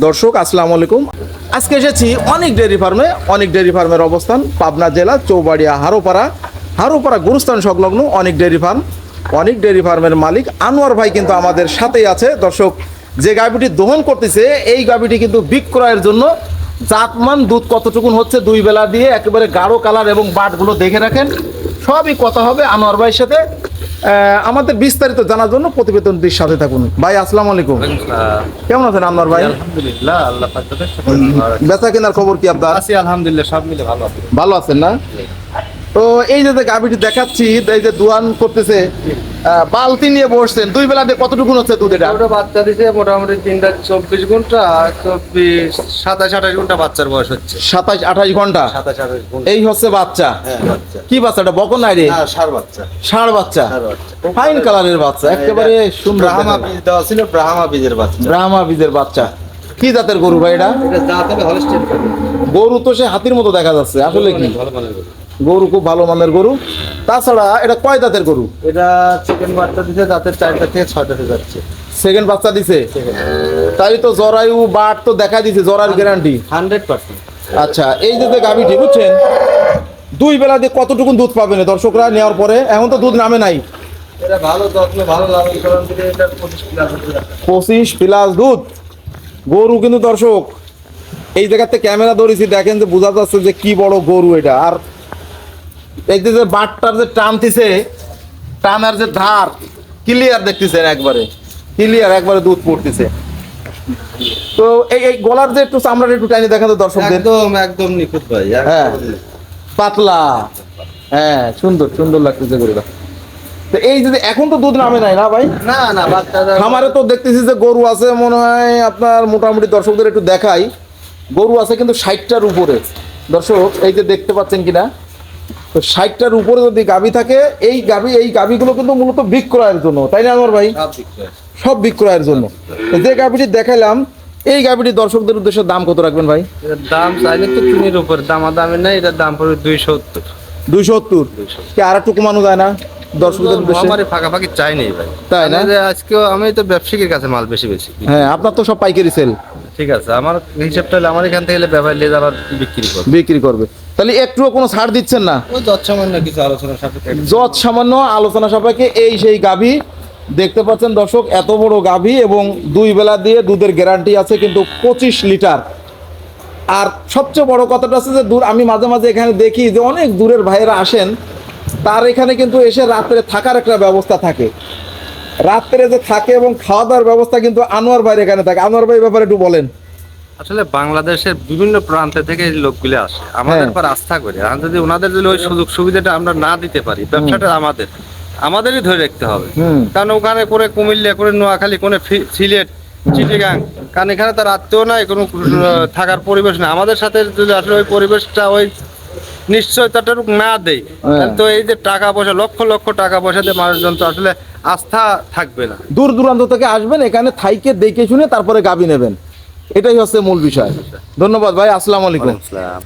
দর্শক, আসসালামু আলাইকুম। আজকে এসেছি অনেক ডেয়ারি ফার্মে, অনেক ডেয়ারি ফার্মের অবস্থান, পাবনা জেলা, চৌবাড়িয়া, হারোপাড়া। হারোপাড়া গুরুস্থান সংলগ্ন অনেক ডেয়ারি ফার্ম, অনেক ডেয়ারি ফার্মের মালিক আনোয়ার ভাই কিন্তু আমাদের সাথেই আছে। দর্শক, যে গাভীটি দহন করতেছে, এই গাভীটি কিন্তু বিক্রয়ের জন্য জাতমান দুধ কতটুকুন হচ্ছে দুই বেলা দিয়ে একেবারে গাঢ় কালার এবং বাটগুলো দেখে রাখেন। সবই কথা হবে আনোয়ার ভাইয়ের সাথে। আমাদের বিস্তারিত জানার জন্য প্রতিবেদনটির সাথে থাকুন। ভাই আসসালাম আলাইকুম। কেমন আছেন আপনার ভাই? আলহামদুলিল্লাহ বেচা কেনার খবর কি আপনার? আছি আলহামদুলিল্লাহ সব মিলে ভালো আছে। ভালো আছেন না? তো এই যে গাভিটি দেখাচ্ছি এই যে দোয়ান করতেছে বালতি নিয়ে বসছেন। দুই বেলা দিয়ে কতটুকুন হচ্ছে দুধ এটা? ওটা বাচ্চা দিছে মোটামুটি তিনটা চব্বিশ ঘণ্টা চব্বিশ সাতাশ আঠাশ ঘণ্টা বাচ্চার বয়স হচ্ছে। সাতাশ আঠাশ ঘণ্টা? সাতাশ আঠাশ ঘণ্টা। এই হচ্ছে বাচ্চা? হ্যাঁ বাচ্চা। কি বাচ্চাটা বকন নাই রে? হ্যাঁ সার বাচ্চা। ষাঁড় বাচ্চা। ফাইন কালারের বাচ্চা একেবারে সুন্দর ব্রাহ্মা বীজ দেওয়া ছিল ব্রাহ্মা বীজের বাচ্চা। ব্রাহ্মা বীজের বাচ্চা। কি জাতের গরু ভাই এটা? গরু তো সে হাতির মতো দেখা যাচ্ছে আসলে কি? ভালো গরু। খুব ভালো মানের গরু। তাছাড়া এটা কয় জাতের গরু? এটা চিকেন বাচ্চা দিছে জাতের চারটা থেকে ছয়টাতে যাচ্ছে। সেকেন্ড বাচ্চা দিছে? তাই তো জরায়ু বাট তো দেখা দিছে জরার গ্যারান্টি হান্ড্রেড পার্সেন্ট আচ্ছা এই যে গাভিটি বুঝছেন? দুই বেলা দিয়ে কতটুকু দুধ পাবেন দর্শকরা? নেওয়ার পরে এখন তো দুধ নামে নাই। এটা ভালো যত্ন ভালো লালন পালন করে এটা পঁচিশ কিলো পঁচিশ প্লাস দুধ। গরু কিন্তু দর্শক এই জায়গাতে ক্যামেরা ধরেছি দেখেন যে বোঝা যাচ্ছে যে কি বড় গরু এটা। আর এই যে যে বাটটার যে টানতিছে টানার যে ধার ক্লিয়ার দেখতেছেন একবারে ক্লিয়ার একবারে দুধ পড়তেছে। তো এই এই গলার যে একটু চামড়াটা একটু টাইনি দেখেন তো দর্শকদের। একদম একদম নিখুঁত ভাই হ্যাঁ পাতলা। হ্যাঁ সুন্দর সুন্দর লাগতেছে গরুটা। তো এই যে এখন তো দুধ নামে নাই না ভাই? না না বাচ্চা খামারে তো দেখতেছি যে গরু আছে মনে হয় আপনার মোটামুটি দর্শকদের একটু দেখাই। গরু আছে কিন্তু ষাটটার উপরে। দর্শক এই যে দেখতে পাচ্ছেন কিনা? তো ষাটটার উপরে যদি গাভী থাকে এই গাভী এই গাভীগুলো কিন্তু মূলত বিক্রয়ের জন্য তাই না আমার ভাই? সব বিক্রয়ের জন্য। যে গাভীটি দেখাইলাম এই গাভীটি দর্শকদের উদ্দেশ্যে দাম কত রাখবেন ভাই? দাম চাইলে তো তিনের উপর দামা দামে নাই এটার দাম পড়বে দুই সত্তর। দুইশো সত্তর? কি আর একটু কমানো যায় না দর্শকদের উদ্দেশ্যে? আমার ফাঁকাফাঁকি চাই নেই ভাই। তাই না? আজকে আমি তো ব্যবসায়ীর কাছে মাল বেশি বেশি হ্যাঁ আপনার তো সব পাইকারি সেল ঠিক আছে আমার হিসাবটা হলে আমার এখান থেকে ব্যবহার নিয়ে আবার বিক্রি করব। বিক্রি করবে। তাহলে একটুও কোনো ছাড় দিচ্ছেন না? ওই যৎসামান্য কিছু আলোচনা সাপেক্ষে। যত সামান্য আলোচনা সাপেক্ষে এই সেই গাভী দেখতে পাচ্ছেন দর্শক এত বড় গাভী এবং দুই বেলা দিয়ে দুধের গ্যারান্টি আছে কিন্তু পঁচিশ লিটার। আর সবচেয়ে বড় কথাটা আছে যে দূর আমি মাঝে মাঝে এখানে দেখি যে অনেক দূরের ভাইয়েরা আসেন তার এখানে কিন্তু এসে রাত্রে থাকার একটা ব্যবস্থা থাকে। রাত্রে যে থাকে এবং খাওয়া দাওয়ার ব্যবস্থা কিন্তু আনোয়ার ভাইয়ের এখানে থাকে। আনোয়ার ভাই ব্যাপারে একটু বলেন। আসলে বাংলাদেশের বিভিন্ন প্রান্ত থেকে এই লোকগুলো আসে। আমাদের হ্যাঁ। পর আস্থা করে। আর যদি ওনাদের যদি ওই সুযোগ সুবিধাটা আমরা না দিতে পারি ব্যবসাটা আমাদের। আমাদেরই ধরে রাখতে হবে। কারণ ওখানে করে কুমিল্লা করে নোয়াখালী ফি- সিলেট চিটিগাং কারণ এখানে তার আত্মীয় নাই কোনো থাকার পরিবেশ না আমাদের সাথে যদি আসলে ওই পরিবেশটা ওই নিশ্চয়তাটা না দেই। হ্যাঁ। তো এই যে টাকা পয়সা লক্ষ লক্ষ টাকা পয়সা দিয়ে মানুষজন তো আসলে আস্থা থাকবে না। দূর দূরান্ত থেকে আসবেন এখানে থাইকে দেখে শুনে তারপরে গাবি নেবেন। এটাই হচ্ছে মূল বিষয়। ধন্যবাদ ভাই আসসালামু আলাইকুম। আসসালাম।